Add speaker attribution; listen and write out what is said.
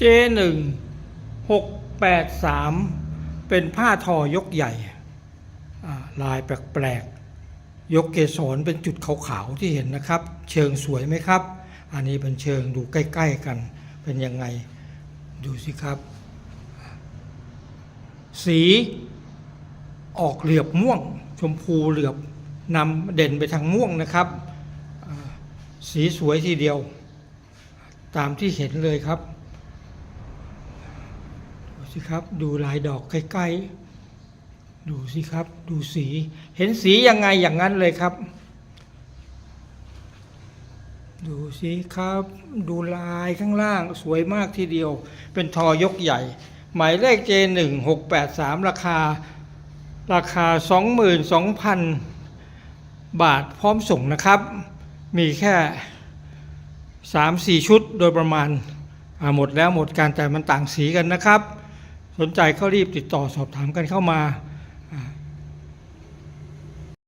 Speaker 1: J1 683 เป็นผ้าทอยกใหญ่ ลายแปลกๆ ยกเกสรเป็นจุดขาวๆ ที่เห็นนะครับ เชิงสวยไหมครับ อันนี้เป็นเชิงดูใกล้ๆกัน เป็นยังไง ดูสิครับ สีออกเหลือบม่วง ชมพูเหลือบนำเด่นไปทางม่วงนะครับ สีสวยทีเดียว ตามที่เห็นเลยครับ สิครับ ดูลายดอกใกล้ๆ ดูสิครับ ดูสี เห็นสียังไงอย่างนั้นเลยครับ ดูสิครับ ดูลายข้างล่างสวยมากทีเดียว เป็นทอยกใหญ่ หมายเลข J1 683 ราคา ราคา 22,000 บาทพร้อมส่งนะครับ มีแค่ 3-4 ชุดโดยประมาณหมดแล้วหมดการแต่มันต่างสีกันนะครับ สนใจก็รีบติดต่อสอบถามกันเข้ามา